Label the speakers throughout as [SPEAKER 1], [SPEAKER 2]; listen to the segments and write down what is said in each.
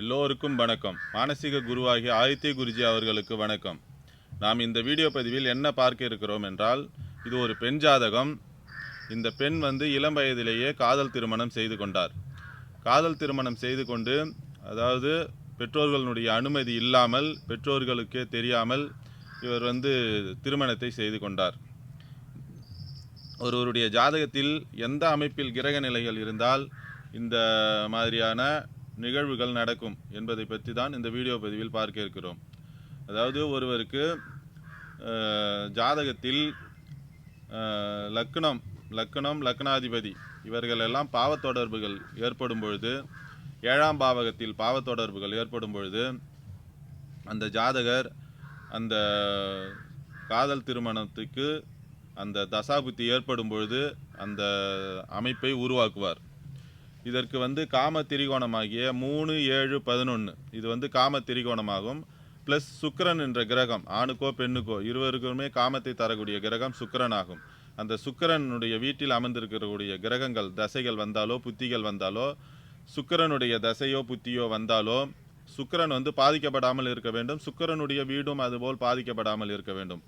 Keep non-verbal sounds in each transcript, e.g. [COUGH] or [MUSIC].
[SPEAKER 1] எல்லோருக்கும் வணக்கம். மானசீக குருவாகிய ஆதித்ய குருஜி அவர்களுக்கு வணக்கம். நாம் இந்த வீடியோ பதிவில் என்ன பார்க்க இருக்கிறோம் என்றால் இது ஒரு பெண் ஜாதகம். இந்த பெண் வந்து இளம் வயதிலேயே காதல் திருமணம் செய்து கொண்டார். காதல் திருமணம் செய்து கொண்டு அதாவது பெற்றோர்களுடைய அனுமதி இல்லாமல் பெற்றோர்களுக்கே தெரியாமல் இவர் வந்து திருமணத்தை செய்து கொண்டார். ஒருவருடைய ஜாதகத்தில் எந்த அமைப்பில் கிரக நிலைகள் இருந்தால் இந்த மாதிரியான நிகழ்வுகள் நடக்கும் என்பதை பற்றி தான் இந்த வீடியோ பதிவில் பார்க்க இருக்கிறோம். அதாவது ஒருவருக்கு ஜாதகத்தில் லக்னம் லக்னம் லக்னாதிபதி இவர்கள் எல்லாம் பாவத்தொடர்புகள் ஏற்படும் பொழுது ஏழாம் பாவகத்தில் பாவத்தொடர்புகள் ஏற்படும் பொழுது அந்த ஜாதகர் அந்த காதல் திருமணத்துக்கு அந்த தசாபுத்தி ஏற்படும் பொழுது அந்த அமைப்பை உருவாக்குவார். இதற்கு வந்து காம திரிகோணமாகிய மூணு ஏழு பதினொன்று இது வந்து காம திரிகோணமாகும் ப்ளஸ் சுக்கிரன் என்ற கிரகம் ஆணுக்கோ பெண்ணுக்கோ இருவருக்குமே காமத்தை தரக்கூடிய கிரகம் சுக்கிரன் ஆகும் அந்த சுக்கிரனுடைய வீட்டில் அமர்ந்திருக்கக்கூடிய கிரகங்கள் தசைகள் வந்தாலோ புத்திகள் வந்தாலோ சுக்கிரனுடைய தசையோ புத்தியோ வந்தாலோ சுக்கிரன் வந்து பாதிக்கப்படாமல் இருக்க வேண்டும். சுக்கிரனுடைய வீடும் அதுபோல் பாதிக்கப்படாமல் இருக்க வேண்டும்.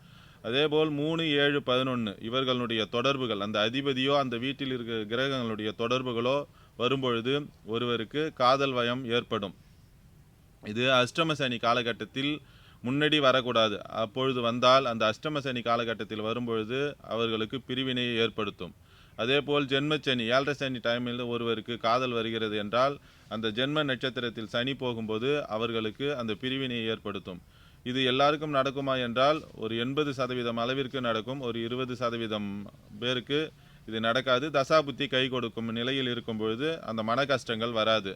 [SPEAKER 1] அதேபோல் மூணு ஏழு பதினொன்று இவர்களுடைய தொடர்புகள் அந்த அதிபதியோ அந்த வீட்டில் இருக்க கிரகங்களுடைய தொடர்புகளோ வரும்பொழுது ஒருவருக்கு காதல் வயம் ஏற்படும். இது அஷ்டம சனி காலகட்டத்தில் முன்னாடி வரக்கூடாது. அப்பொழுது வந்தால் அந்த அஷ்டம சனி காலகட்டத்தில் வரும்பொழுது அவர்களுக்கு பிரிவினையை ஏற்படுத்தும். அதேபோல் ஜென்மச்சனி ஏழரை சனி டைமில் ஒருவருக்கு காதல் வருகிறது என்றால் அந்த ஜென்ம நட்சத்திரத்தில் சனி போகும்போது அவர்களுக்கு அந்த பிரிவினையை ஏற்படுத்தும். இது எல்லாருக்கும் நடக்குமா என்றால் ஒரு எண்பது சதவீதம் அளவிற்கு நடக்கும். ஒரு இருபது சதவீதம் பேருக்கு இது நடக்காது. தசாபுத்தி கை கொடுக்கும் நிலையில் இருக்கும் பொழுது அந்த மன கஷ்டங்கள் வராது.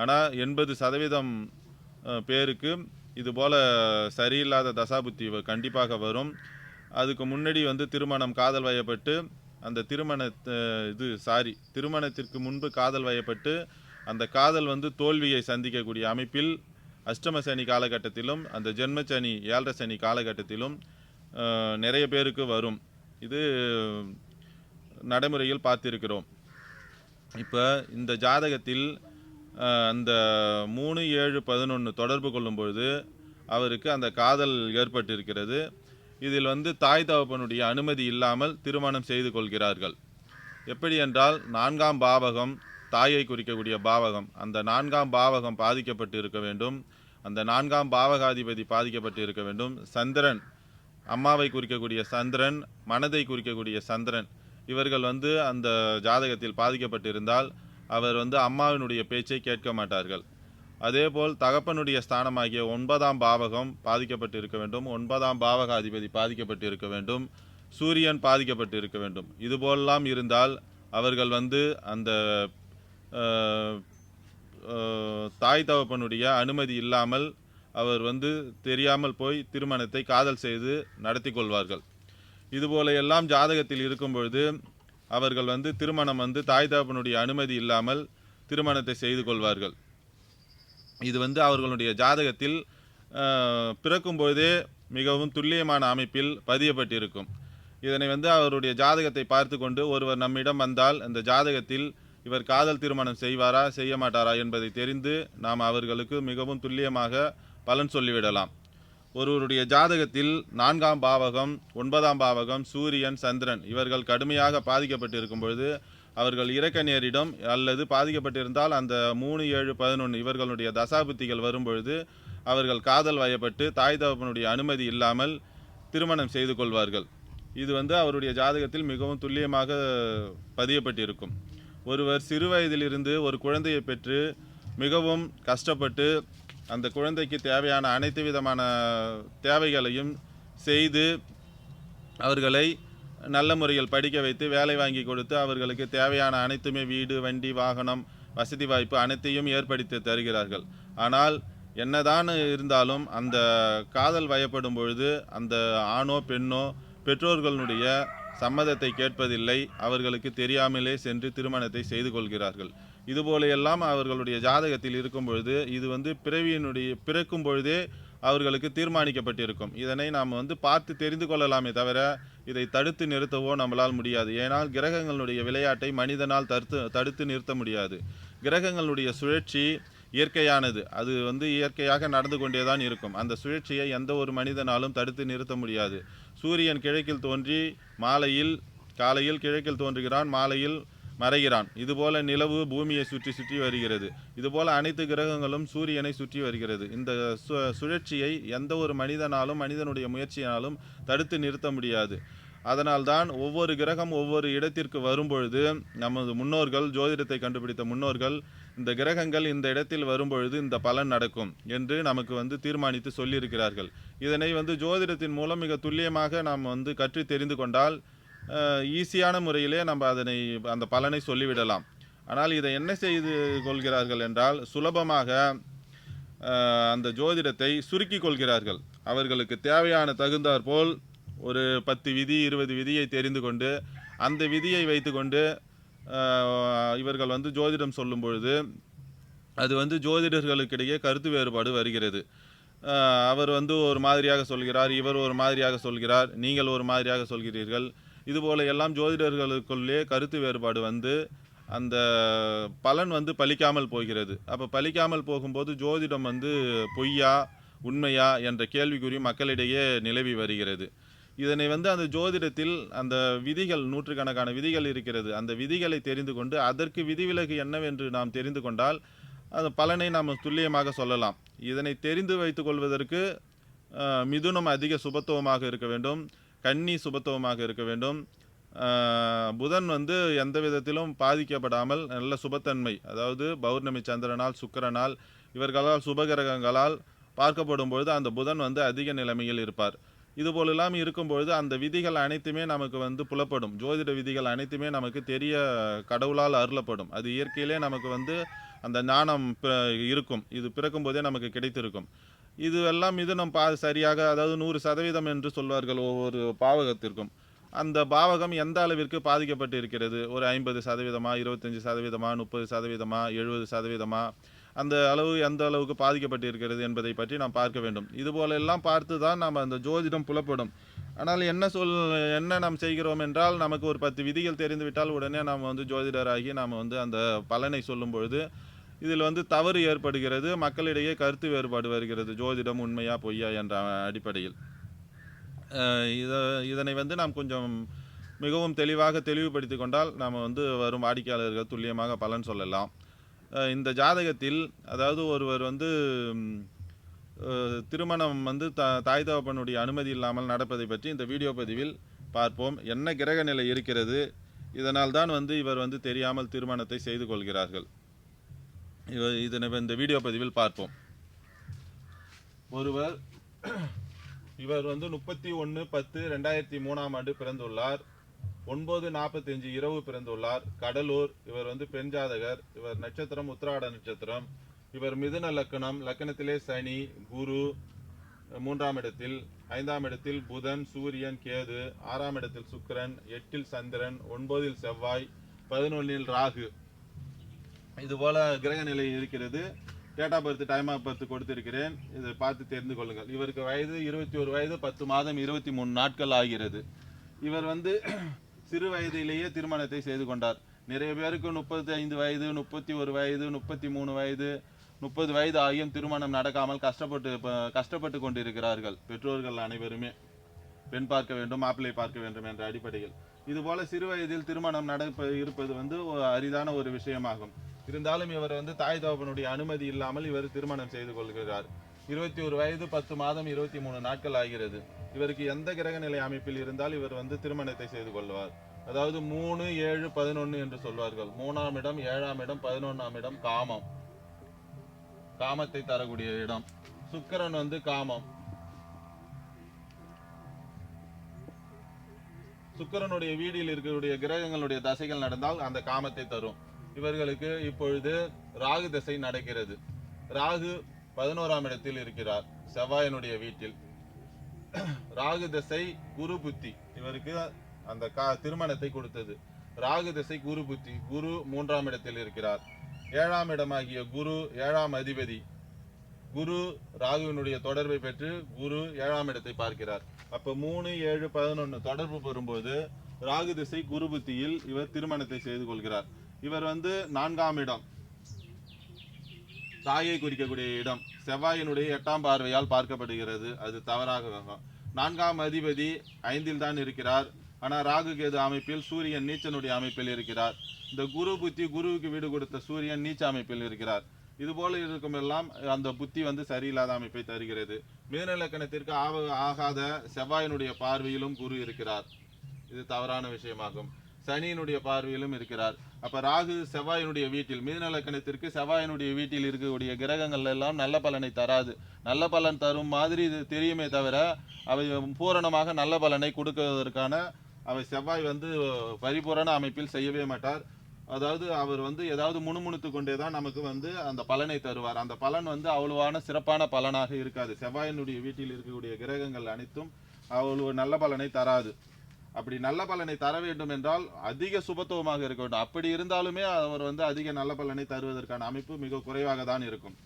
[SPEAKER 1] ஆனால் எண்பது சதவீதம் பேருக்கு இது போல் சரியில்லாத தசாபுத்தி கண்டிப்பாக வரும். அதுக்கு முன்னாடி வந்து திருமணம் காதல் வயப்பட்டு அந்த திருமண இது சாரி திருமணத்திற்கு முன்பு காதல் வயப்பட்டு அந்த காதல் வந்து தோல்வியை சந்திக்கக்கூடிய அமைப்பில் அஷ்டம சனி காலகட்டத்திலும் அந்த ஜென்ம சனி ஏழரை சனி காலகட்டத்திலும் நிறைய பேருக்கு வரும். இது நடைமுறையில் பார்த்திருக்கிறோம். இப்போ இந்த ஜாதகத்தில் அந்த மூணு ஏழு பதினொன்று தொடர்பு கொள்ளும் பொழுது அவருக்கு அந்த காதல் ஏற்பட்டிருக்கிறது. இதில் வந்து தாய் தகப்பனுடைய அனுமதி இல்லாமல் திருமணம் செய்து கொள்கிறார்கள். எப்படி என்றால் நான்காம் பாவகம் தாயை குறிக்கக்கூடிய பாவகம் அந்த நான்காம் பாவகம் பாதிக்கப்பட்டு இருக்க வேண்டும். அந்த நான்காம் பாவகாதிபதி பாதிக்கப்பட்டு இருக்க வேண்டும். சந்திரன் அம்மாவை குறிக்கக்கூடிய சந்திரன் மனதை குறிக்கக்கூடிய சந்திரன் இவர்கள் வந்து அந்த ஜாதகத்தில் பாதிக்கப்பட்டிருந்தால் அவர் வந்து அம்மாவினுடைய பேச்சை கேட்க மாட்டார்கள். அதேபோல் தகப்பனுடைய ஸ்தானமாகிய ஒன்பதாம் பாவகம் பாதிக்கப்பட்டிருக்க வேண்டும். ஒன்பதாம் பாவக அதிபதி பாதிக்கப்பட்டு இருக்க வேண்டும். சூரியன் பாதிக்கப்பட்டு இருக்க வேண்டும். இதுபோலெல்லாம் இருந்தால் அவர்கள் வந்து அந்த தாய் தகப்பனுடைய அனுமதி இல்லாமல் அவர் வந்து தெரியாமல் போய் திருமணத்தை காதல் செய்து நடத்தி கொள்வார்கள். இதுபோல எல்லாம் ஜாதகத்தில் இருக்கும் பொழுது அவர்கள் வந்து திருமணம் வந்து தாய் தகப்பனுடைய அனுமதி இல்லாமல் திருமணத்தை செய்து கொள்வார்கள். இது வந்து அவர்களுடைய ஜாதகத்தில் அஹ், பிறக்கும் பொழுதே மிகவும் துல்லியமான அமைப்பில் பதியப்பட்டிருக்கும். இதனை வந்து அவருடைய ஜாதகத்தை பார்த்து கொண்டு ஒருவர் நம்மிடம் வந்தால் அந்த ஜாதகத்தில் இவர் காதல் திருமணம் செய்வாரா செய்ய மாட்டாரா என்பதை தெரிந்து நாம் அவர்களுக்கு மிகவும் துல்லியமாக பலன் சொல்லிவிடலாம். ஒருவருடைய ஜாதகத்தில் நான்காம் பாவகம் ஒன்பதாம் பாவகம் சூரியன் சந்திரன் இவர்கள் கடுமையாக பாதிக்கப்பட்டிருக்கும் பொழுது அவர்கள் இறக்க நேரிடும் அல்லது பாதிக்கப்பட்டிருந்தால் அந்த மூணு ஏழு பதினொன்று இவர்களுடைய தசாபுத்திகள் வரும்பொழுது அவர்கள் காதல் வயப்பட்டு தாய் தகப்பனுடைய அனுமதி இல்லாமல் திருமணம் செய்து கொள்வார்கள். இது வந்து அவருடைய ஜாதகத்தில் மிகவும் துல்லியமாக பதியப்பட்டிருக்கும். ஒருவர் சிறு வயதிலிருந்து ஒரு குழந்தையை பெற்று மிகவும் கஷ்டப்பட்டு அந்த குழந்தைக்கு தேவையான அனைத்து விதமான தேவைகளையும் செய்து அவர்களை நல்ல முறையில் படிக்க வைத்து வேலை வாங்கி கொடுத்து அவர்களுக்கு தேவையான அனைத்துமே வீடு வண்டி வாகனம் வசதி வாய்ப்பு அனைத்தையும் ஏற்படுத்தி தருகிறார்கள். ஆனால் என்னதான் இருந்தாலும் அந்த காதல் வயப்படும் பொழுது அந்த ஆணோ பெண்ணோ பெற்றோர்களுடைய சம்மதத்தை கேட்பதில்லை. அவர்களுக்கு தெரியாமலே சென்று திருமணத்தை செய்து கொள்கிறார்கள். இதுபோலையெல்லாம் அவர்களுடைய ஜாதகத்தில் இருக்கும் பொழுது இது வந்து பிறவியினுடைய பிறக்கும் பொழுதே அவர்களுக்கு தீர்மானிக்கப்பட்டிருக்கும். இதனை நாம் வந்து பார்த்து தெரிந்து கொள்ளலாமே தவிர இதை தடுத்து நிறுத்தவோ நம்மளால் முடியாது. ஏனால் கிரகங்களுடைய விளையாட்டை மனிதனால் தடுத்து தடுத்து நிறுத்த முடியாது. கிரகங்களுடைய சுழற்சி இயற்கையானது. அது வந்து இயற்கையாக நடந்து கொண்டே தான் இருக்கும். அந்த சுழற்சியை எந்த ஒரு மனிதனாலும் தடுத்து நிறுத்த முடியாது. சூரியன் கிழக்கில் தோன்றி மாலையில் காலையில் கிழக்கில் தோன்றுகிறான். மாலையில் மறைகிறான். இதுபோல நிலவு பூமியை சுற்றி சுற்றி வருகிறது. இதுபோல அனைத்து கிரகங்களும் சூரியனை சுற்றி வருகிறது. இந்த சு சுழற்சியை எந்த ஒரு மனிதனாலும் மனிதனுடைய முயற்சியினாலும் தடுத்து நிறுத்த முடியாது. அதனால்தான் ஒவ்வொரு கிரகம் ஒவ்வொரு இடத்திற்கு வரும்பொழுது நமது முன்னோர்கள் ஜோதிடத்தை கண்டுபிடித்த முன்னோர்கள் இந்த கிரகங்கள் இந்த இடத்தில் வரும்பொழுது இந்த பலன் நடக்கும் என்று நமக்கு வந்து தீர்மானித்து சொல்லியிருக்கிறார்கள். இதனை வந்து ஜோதிடத்தின் மூலம் மிக துல்லியமாக நாம் வந்து கற்று தெரிந்து கொண்டால் ஈஸியான முறையிலே நம்ம அதனை அந்த பலனை சொல்லிவிடலாம். ஆனால் இதை என்ன செய்து கொள்கிறார்கள் என்றால் சுலபமாக அந்த ஜோதிடத்தை சுருக்கி கொள்கிறார்கள். அவர்களுக்கு தேவையான தகுந்தாற் போல் ஒரு பத்து விதி இருபது விதியை தெரிந்து கொண்டு அந்த விதியை வைத்துக்கொண்டு இவர்கள் வந்து ஜோதிடம் சொல்லும் பொழுது அது வந்து ஜோதிடர்களுக்கிடையே கருத்து வேறுபாடு வருகிறது. அவர் வந்து ஒரு மாதிரியாக சொல்கிறார் இவர் ஒரு மாதிரியாக சொல்கிறார் நீங்கள் ஒரு மாதிரியாக சொல்கிறீர்கள் இதுபோல எல்லாம் ஜோதிடர்களுக்குள்ளே கருத்து வேறுபாடு வந்து அந்த பலன் வந்து பலிக்காமல் போகிறது. அப்போ பலிக்காமல் போகும்போது ஜோதிடம் வந்து பொய்யா உண்மையா என்ற கேள்விக்குறி மக்களிடையே நிலவி வருகிறது. இதனை வந்து அந்த ஜோதிடத்தில் அந்த விதிகள் நூற்றுக்கணக்கான விதிகள் இருக்கிறது. அந்த விதிகளை தெரிந்து கொண்டு அதற்கு விதிவிலக்கு என்னவென்று நாம் தெரிந்து கொண்டால் அந்த பலனை நாம் துல்லியமாக சொல்லலாம். இதனை தெரிந்து வைத்துக்கொள்வதற்கு மிதுனம் அதிக சுபத்துவமாக இருக்க வேண்டும். கன்னி சுபத்துவமாக இருக்க வேண்டும். புதன் வந்து எந்த விதத்திலும் பாதிக்கப்படாமல் நல்ல சுபத்தன்மை அதாவது பௌர்ணமி சந்திரனால் சுக்கிரனால் இவர்களால் சுபகிரகங்களால் பார்க்கப்படும் பொழுது அந்த புதன் வந்து அதிக நிலைமையில் இருப்பார். இதுபோலெல்லாம் இருக்கும்பொழுது அந்த விதிகள் அனைத்துமே நமக்கு வந்து புலப்படும். ஜோதிட விதிகள் அனைத்துமே நமக்கு தெரிய கடவுளால் அருளப்படும். அது இயற்கையிலே நமக்கு வந்து அந்த ஞானம் இருக்கும். இது பிறக்கும் போதே நமக்கு கிடைத்திருக்கும். இது எல்லாம் மிதுனம் பா சரியாக அதாவது நூறு சதவீதம் என்று சொல்வார்கள் ஒவ்வொரு பாவகத்திற்கும். அந்த பாவகம் எந்த அளவிற்கு பாதிக்கப்பட்டு இருக்கிறது ஒரு ஐம்பது சதவீதமா இருபத்தஞ்சி சதவீதமா முப்பது சதவீதமா எழுபது சதவீதமா? அந்த அளவு எந்த அளவுக்கு பாதிக்கப்பட்டு இருக்கிறது என்பதை பற்றி நாம் பார்க்க வேண்டும். இதுபோல எல்லாம் பார்த்து தான் நாம் அந்த ஜோதிடம் புலப்படும். ஆனால் என்ன சொல் என்ன நாம் செய்கிறோம் என்றால் நமக்கு ஒரு பத்து விதிகள் தெரிந்துவிட்டால் உடனே நாம் வந்து ஜோதிடராகி நாம் வந்து அந்த பலனை சொல்லும் பொழுது இதில் வந்து தவறு ஏற்படுகிறது மக்களிடையே கருத்து வேறுபாடு வருகிறது ஜோதிடம் உண்மையா பொய்யா என்ற அடிப்படையில். இதை இதனை வந்து நாம் கொஞ்சம் மிகவும் தெளிவாக தெளிவுபடுத்தி கொண்டால் நாம் வந்து வரும் வாடிக்கையாளர்கள் துல்லியமாக பலன் சொல்லலாம். இந்த ஜாதகத்தில் அதாவது ஒருவர் வந்து திருமணம் வந்து த தாய் தகப்பனுடைய அனுமதி இல்லாமல் நடப்பதை பற்றி இந்த வீடியோ பதிவில் பார்ப்போம். என்ன கிரக நிலை இருக்கிறது? இதனால் தான் வந்து இவர் வந்து தெரியாமல் திருமணத்தை செய்து கொள்கிறார்கள். இதனை இந்த வீடியோ பதிவில் பார்ப்போம். ஒருவர் இவர் வந்து முப்பத்தி ஒன்று பத்து ரெண்டாயிரத்தி மூணாம் ஆண்டு பிறந்துள்ளார். ஒன்பது நாற்பத்தஞ்சு இரவு பிறந்துள்ளார். கடலூர் இவர் வந்து பெண் ஜாதகர். இவர் நட்சத்திரம் உத்திராட நட்சத்திரம். இவர் மிதுன லக்கணம் லக்கணத்திலே சனி குரு மூன்றாம் இடத்தில் ஐந்தாம் இடத்தில் புதன் சூரியன் கேது ஆறாம் இடத்தில் சுக்கரன் எட்டில் சந்திரன் ஒன்பதில் செவ்வாய் பதினொன்னில் ராகு. இதுபோல் கிரக நிலை இருக்கிறது. Date of birth time of birth கொடுத்திருக்கிறேன். இதை பார்த்து தெரிந்து கொள்ளுங்கள். இவருக்கு வயது இருபத்தி ஒரு வயது பத்து மாதம் இருபத்தி மூணு நாட்கள் ஆகிறது. இவர் வந்து [CLEARS THROAT] சிறு வயதிலேயே திருமணத்தை செய்து கொண்டார். நிறைய பேருக்கு முப்பத்தி ஐந்து வயது முப்பத்தி ஒரு வயது முப்பத்தி மூணு வயது முப்பது வயது ஆகியும் திருமணம் நடக்காமல் கஷ்டப்பட்டு கஷ்டப்பட்டு கொண்டிருக்கிறார்கள். பெற்றோர்கள் அனைவருமே. பெண் பார்க்க வேண்டும் மாப்பிள்ளை பார்க்க வேண்டும் என்ற அடிப்படையில். இதுபோல சிறு வயதில் திருமணம் நடப்ப இருப்பது வந்து அரிதான ஒரு விஷயமாகும். இருந்தாலும் இவர் வந்து தாய் தகப்பனுடைய அனுமதி இல்லாமல் இவர் திருமணம் செய்து கொள்கிறார். இருபத்தி ஒரு வயது பத்து மாதம் இருபத்தி மூணு நாட்கள் ஆகிறது. இவருக்கு எந்த கிரக நிலை அமைப்பில் இருந்தால் இவர் வந்து திருமணத்தை செய்து கொள்வார். அதாவது மூணு ஏழு பதினொன்னு என்று சொல்வார்கள். மூணாம் இடம் ஏழாம் இடம் பதினொன்னாம் இடம் காமம். காமத்தை தரக்கூடிய இடம். சுக்கரன் வந்து காமம். சுக்கிரனுடைய வீடியில் இருக்கக்கூடிய கிரகங்களுடைய தசைகள் நடந்தால் அந்த காமத்தை தரும். இவர்களுக்கு இப்பொழுது ராகு திசை நடக்கிறது. ராகு பதினோராம் இடத்தில் இருக்கிறார் செவ்வாயனுடைய வீட்டில். ராகு திசை குரு புத்தி இவருக்கு அந்த கா திருமணத்தை கொடுத்தது. ராகு திசை குரு புத்தி குரு மூன்றாம் இடத்தில் இருக்கிறார். ஏழாம் இடமாகிய குரு ஏழாம் அதிபதி. குரு ராகுவினுடைய தொடர்பை பெற்று குரு ஏழாம் இடத்தை பார்க்கிறார். அப்ப மூணு ஏழு பதினொன்னு தொடர்பு பெறும்போது ராகு திசை குரு புத்தியில் இவர் திருமணத்தை செய்து கொள்கிறார். இவர் வந்து நான்காம் இடம். தாயை குறிக்கக்கூடிய இடம். செவ்வாயினுடைய எட்டாம் பார்வையால் பார்க்கப்படுகிறது. அது தவறாக நான்காம் அதிபதி ஐந்தில் தான் இருக்கிறார். ஆனால் ராகு கேது அமைப்பில் சூரியன் நீச்சனுடைய அமைப்பில் இருக்கிறார். இந்த குரு புத்தி குருவுக்கு வீடு கொடுத்த சூரியன் நீச்ச அமைப்பில் இருக்கிறார். இது போல அந்த புத்தி வந்து சரியில்லாத அமைப்பை தருகிறது. மீனலக்கணத்திற்கு ஆக ஆவ ஆகாத செவ்வாயினுடைய பார்வையிலும் குரு இருக்கிறார். இது தவறான விஷயமாகும். சனியினுடைய பார்வையிலும் இருக்கிறார். அப்ப ராகு செவ்வாயினுடைய வீட்டில் மிதுன செவ்வாயினுடைய வீட்டில் இருக்கக்கூடிய கிரகங்கள் எல்லாம் நல்ல பலனை தராது. நல்ல பலன் தரும் மாதிரி இது தெரியுமே தவிர அவை பூரணமாக நல்ல பலனை கொடுக்குவதற்கான அவை செவ்வாய் வந்து பரிபூரண அமைப்பில் செய்யவே மாட்டார். அதாவது அவர் வந்து ஏதாவது முணுமுணுத்து கொண்டே தான் நமக்கு வந்து அந்த பலனை தருவார். அந்த பலன் வந்து அவ்வளவான சிறப்பான பலனாக இருக்காது. செவ்வாயினுடைய வீட்டில் இருக்கக்கூடிய கிரகங்கள் அனைத்தும் அவ்வளவு நல்ல பலனை தராது. அப்படி நல்ல பலனை தர வேண்டும் என்றால் அதிக சுபத்துவமாக இருக்க வேண்டும். அப்படி இருந்தாலுமே அவர் வந்து அதிக நல்ல பலனை தருவதற்கான அமைப்பு மிக குறைவாக தான் இருக்கும்.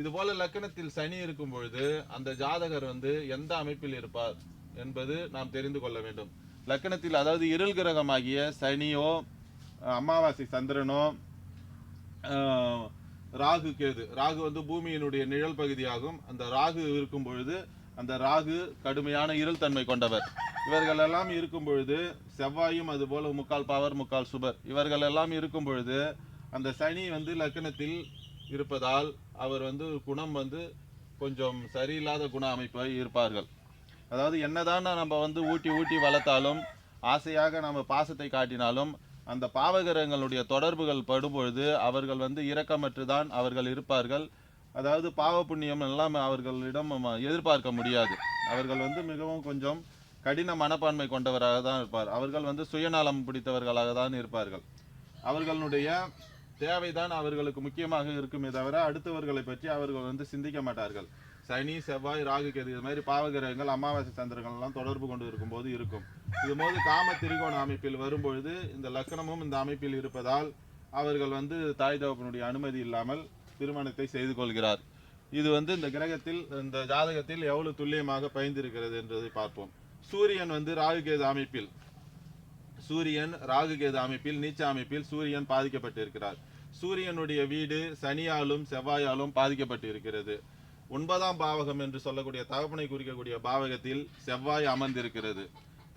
[SPEAKER 1] இது போல லக்கணத்தில் சனி இருக்கும் பொழுது அந்த ஜாதகர் வந்து எந்த அமைப்பில் இருப்பார் என்பது நாம் தெரிந்து கொள்ள வேண்டும். லக்கணத்தில் அதாவது இருள் கிரகமாகிய சனியோ அமாவாசை சந்திரனோ ராகு கேது. ராகு வந்து பூமியினுடைய நிழல் பகுதியாகும். அந்த ராகு இருக்கும் பொழுது அந்த ராகு கடுமையான இருள் தன்மை கொண்டவர். இவர்கள் எல்லாம் இருக்கும் பொழுது செவ்வாயும் அது போல முக்கால் பவர் முக்கால் சுபர். இவர்கள் எல்லாம் இருக்கும் பொழுது அந்த சனி வந்து லக்கணத்தில் இருப்பதால் அவர் வந்து குணம் வந்து கொஞ்சம் சரியில்லாத குண அமைப்பை இருப்பார்கள் அதாவது என்னதான் நம்ம வந்து ஊட்டி ஊட்டி வளர்த்தாலும் ஆசையாக நம்ம பாசத்தை காட்டினாலும் அந்த பாவகிரகங்களுடைய தொடர்புகள் படும்பொழுது அவர்கள் வந்து இரக்கமற்று தான் அவர்கள் இருப்பார்கள். அதாவது பாவ புண்ணியம் எல்லாம் அவர்களிடம் எதிர்பார்க்க முடியாது. அவர்கள் வந்து மிகவும் கொஞ்சம் கடின மனப்பான்மை கொண்டவராக தான் இருப்பார். அவர்கள் வந்து சுயநலம் பிடித்தவர்களாக தான் இருப்பார்கள். அவர்களுடைய தேவைதான் அவர்களுக்கு முக்கியமாக இருக்குமே தவிர அடுத்தவர்களை பற்றி அவர்கள் வந்து சிந்திக்க மாட்டார்கள். சனி செவ்வாய் ராகு கேது இது மாதிரி பாவகிரகங்கள் அமாவாசை சந்திரங்கள்லாம் தொடர்பு கொண்டு இருக்கும்போது இருக்கும். இது போது காம திரிகோண அமைப்பில் வரும்பொழுது இந்த லக்கணமும் இந்த அமைப்பில் இருப்பதால் அவர்கள் வந்து தாய் தகப்பனுடைய அனுமதி இல்லாமல் திருமணத்தை செய்து கொள்கிறார். இது வந்து இந்த கிரகத்தில் இந்த ஜாதகத்தில் எவ்வளவு துல்லியமாக பயந்திருக்கிறது என்பதை பார்ப்போம். சூரியன் வந்து ராகுகேது அமைப்பில். சூரியன் ராகுகேது அமைப்பில் நீச்ச அமைப்பில் சூரியன் பாதிக்கப்பட்டிருக்கிறார். சூரியனுடைய வீடு சனியாலும் செவ்வாயாலும் பாதிக்கப்பட்டு இருக்கிறது ஒன்பதாம் பாவகம் என்று சொல்லக்கூடிய தகப்பனை குறிக்கக்கூடிய பாவகத்தில் செவ்வாய் அமர்ந்திருக்கிறது.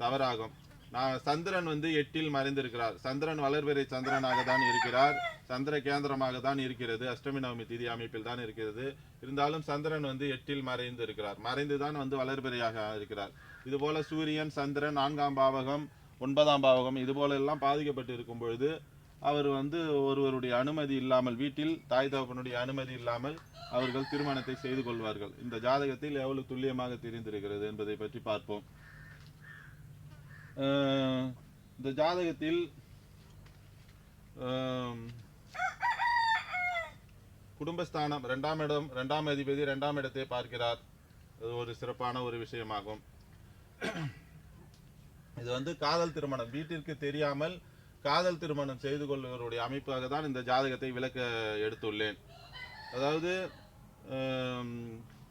[SPEAKER 1] தவறாகும். நான் சந்திரன் வந்து எட்டில் மறைந்திருக்கிறார். சந்திரன் வளர்வரை சந்திரனாக தான் இருக்கிறார். சந்திர கேந்திரமாக தான் இருக்கிறது. அஷ்டமி நவமி திதி அமைப்பில் தான் இருக்கிறது. இருந்தாலும் சந்திரன் வந்து எட்டில் மறைந்து இருக்கிறார் மறைந்து தான் வந்து வளர்பிறையாக இருக்கிறார். இது போல சூரியன் சந்திரன் நான்காம் பாவகம் ஒன்பதாம் பாவகம் இது போல எல்லாம் பாதிக்கப்பட்டு இருக்கும் பொழுது அவர் வந்து ஒருவருடைய அனுமதி இல்லாமல் வீட்டில் தாய் தகப்பனுடைய அனுமதி இல்லாமல் அவர்கள் திருமணத்தை செய்து கொள்வார்கள். இந்த ஜாதகத்தில் எவ்வளவு துல்லியமாக தெரிந்திருக்கிறது என்பதை பற்றி பார்ப்போம். இந்த ஜாதகத்தில் குடும்பஸ்தானம் ரெண்டாம் இடம் ரெண்டாம் அதிபதி ரெண்டாம் இடத்தை பார்க்கிறார். அது ஒரு சிறப்பான ஒரு விஷயமாகும். இது வந்து காதல் திருமணம். வீட்டிற்கு தெரியாமல் காதல் திருமணம் செய்து கொள்வருடைய அமைப்பாக தான் இந்த ஜாதகத்தை விளக்க எடுத்துள்ளேன். அதாவது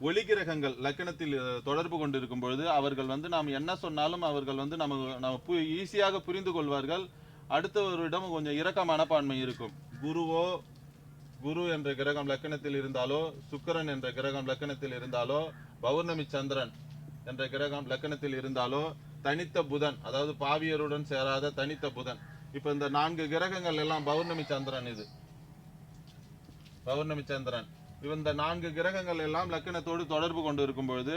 [SPEAKER 1] ஒளி கிரகங்கள் லக்கணத்தில் தொடர்பு கொண்டிருக்கும் பொழுது அவர்கள் வந்து நாம் என்ன சொன்னாலும் அவர்கள் வந்து நம்ம நம்ம பு ஈஸியாக புரிந்து கொள்வார்கள். அடுத்தவரிடம் கொஞ்சம் இரக்க மனப்பான்மை இருக்கும். குருவோ குரு என்ற கிரகம் லக்கணத்தில் இருந்தாலோ சுக்கரன் என்ற கிரகம் லக்கணத்தில் இருந்தாலோ பௌர்ணமி சந்திரன் என்ற கிரகம் லக்கணத்தில் இருந்தாலோ தனித்த புதன் அதாவது பாவியருடன் சேராத தனித்த புதன். இப்போ இந்த நான்கு கிரகங்கள் எல்லாம் பௌர்ணமி சந்திரன் இது. பௌர்ணமி சந்திரன். இந்த நான்கு கிரகங்கள் எல்லாம் லக்கணத்தோடு தொடர்பு கொண்டு இருக்கும் பொழுது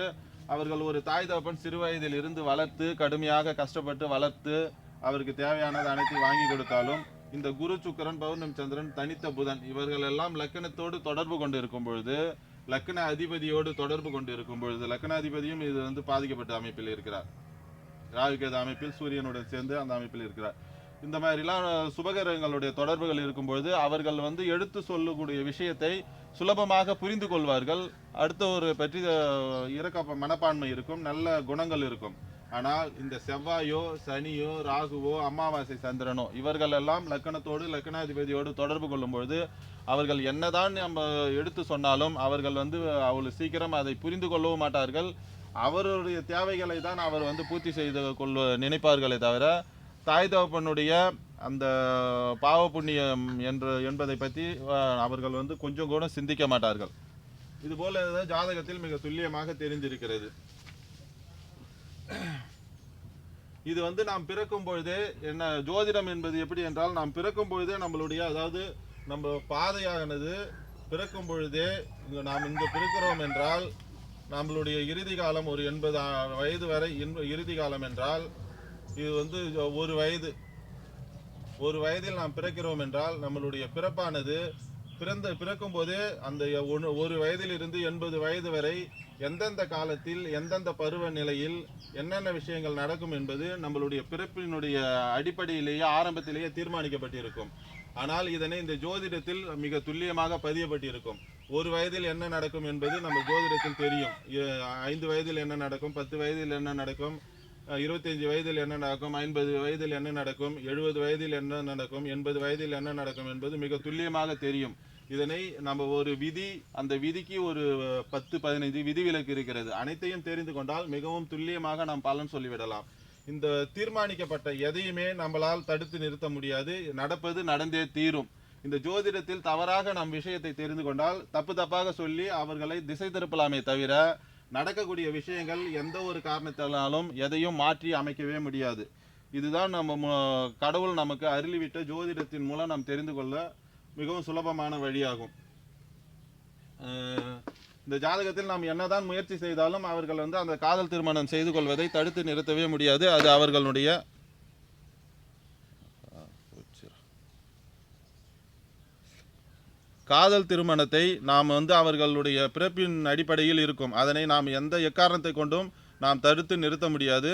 [SPEAKER 1] அவர்கள் ஒரு தாய் தகப்பன் சிறு வயதில் இருந்து வளர்த்து கடுமையாக கஷ்டப்பட்டு வளர்த்து அவருக்கு தேவையானது அனைத்தையும் வாங்கி கொடுத்தாலும் இந்த குரு சுக்கிரன் பௌர்ணமி சந்திரன் தனித்த புதன் இவர்கள் எல்லாம் லக்கணத்தோடு தொடர்பு கொண்டு இருக்கும் பொழுது லக்கண அதிபதியோடு தொடர்பு கொண்டு இருக்கும் பொழுது லக்கணாதிபதியும் இது வந்து பாதிக்கப்பட்ட அமைப்பில் இருக்கிறார். ராகுகேது அமைப்பில் சூரியனுடன் சேர்ந்து அந்த அமைப்பில் இருக்கிறார். இந்த மாதிரிலாம் சுபகிரகங்களுடைய தொடர்புகள் இருக்கும்பொழுது அவர்கள் வந்து எடுத்து சொல்லக்கூடிய விஷயத்தை சுலபமாக புரிந்து கொள்வார்கள். அடுத்த ஒரு பற்றி இறக்க மனப்பான்மை இருக்கும் நல்ல குணங்கள் இருக்கும். ஆனால் இந்த செவ்வாயோ சனியோ ராகுவோ அமாவாசை சந்திரனோ இவர்கள் எல்லாம் லக்கணத்தோடு லக்கணாதிபதியோடு தொடர்பு கொள்ளும் பொழுது அவர்கள் என்னதான் நம்ம எடுத்து சொன்னாலும் அவர்கள் வந்து அவ்வளோ சீக்கிரம் அதை புரிந்து கொள்ளவும் மாட்டார்கள். அவருடைய தேவைகளை தான் அவர் வந்து பூர்த்தி செய்து கொள்ள நினைப்பார்களே தவிர தாய் தகப்பனுடைய அந்த பாவ புண்ணியம் என்ற என்பதை பற்றி அவர்கள் வந்து கொஞ்சம் கூட சிந்திக்க மாட்டார்கள். இதுபோல ஜாதகத்தில் மிக துல்லியமாக தெரிந்திருக்கிறது. இது வந்து நாம் பிறக்கும் பொழுதே என்ன ஜோதிடம் என்பது எப்படி என்றால் நாம் பிறக்கும் பொழுதே நம்மளுடைய அதாவது நம்ம பாதையானது பிறக்கும் பொழுதே நாம் இங்கு பிறக்கிறோம் என்றால் நம்மளுடைய இறுதி காலம் ஒரு எண்பது வயது வரை இன்ப- இறுதி காலம் என்றால் இது வந்து ஒரு வயது. ஒரு வயதில் நாம் பிறக்கிறோம் என்றால் நம்மளுடைய பிறப்பானது பிறந்த பிறக்கும் போதே அந்த ஒன்று ஒரு வயதிலிருந்து எண்பது வயது வரை எந்தெந்த காலத்தில் எந்தெந்த பருவ நிலையில் என்னென்ன விஷயங்கள் நடக்கும் என்பது நம்மளுடைய பிறப்பினுடைய அடிப்படையிலேயே ஆரம்பத்திலேயே தீர்மானிக்கப்பட்டிருக்கும். ஆனால் இதனை இந்த ஜோதிடத்தில் மிக துல்லியமாக பதியப்பட்டிருக்கும். ஒரு வயதில் என்ன நடக்கும் என்பது நம்ம ஜோதிடத்தில் தெரியும். ஐந்து வயதில் என்ன நடக்கும் பத்து வயதில் என்ன நடக்கும் இருபத்தஞ்சு வயதில் என்ன நடக்கும் ஐம்பது வயதில் என்ன நடக்கும் எழுபது வயதில் என்ன நடக்கும் எண்பது வயதில் என்ன நடக்கும் என்பது மிக துல்லியமாக தெரியும். இதனை நம்ம ஒரு விதி அந்த விதிக்கு ஒரு பத்து பதினைந்து விதிவிலக்கு இருக்கிறது. அனைத்தையும் தெரிந்து கொண்டால் மிகவும் துல்லியமாக நாம் பலன் சொல்லிவிடலாம். இந்த தீர்மானிக்கப்பட்ட எதையுமே நம்மளால் தடுத்து நிறுத்த முடியாது. நடப்பது நடந்தே தீரும். இந்த ஜோதிடத்தில் தவறாக நம் விஷயத்தை தெரிந்து கொண்டால் தப்பு தப்பாக சொல்லி அவர்களை திசை திருப்பலாமே தவிர நடக்கக்கூடிய விஷயங்கள் எந்த ஒரு காரணத்தினாலும் எதையும் மாற்றி அமைக்கவே முடியாது. இதுதான் நம்ம கடவுள் நமக்கு அருளிவிட்ட ஜோதிடத்தின் மூலம் நாம் தெரிந்து கொள்ள மிகவும் சுலபமான வழியாகும். இந்த ஜாதகத்தில் நாம் என்னதான் முயற்சி செய்தாலும் அவர்கள் வந்து அந்த காதல் திருமணம் செய்து கொள்வதை தடுத்து நிறுத்தவே முடியாது. அது அவர்களுடைய காதல் திருமணத்தை நாம் வந்து அவர்களுடைய பிறப்பின் அடிப்படையில் இருக்கும். அதனை நாம் எந்த எக்காரணத்தை கொண்டும் நாம் தடுத்து நிறுத்த முடியாது.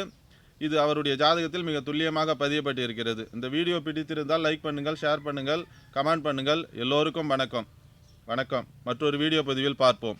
[SPEAKER 1] இது அவருடைய ஜாதகத்தில் மிக துல்லியமாக பதியப்பட்டு இருக்கிறது இந்த வீடியோ பிடித்திருந்தால் லைக் பண்ணுங்கள் ஷேர் பண்ணுங்கள் கமெண்ட் பண்ணுங்கள். எல்லோருக்கும் வணக்கம். வணக்கம். மற்றொரு வீடியோ பதிவில் பார்ப்போம்.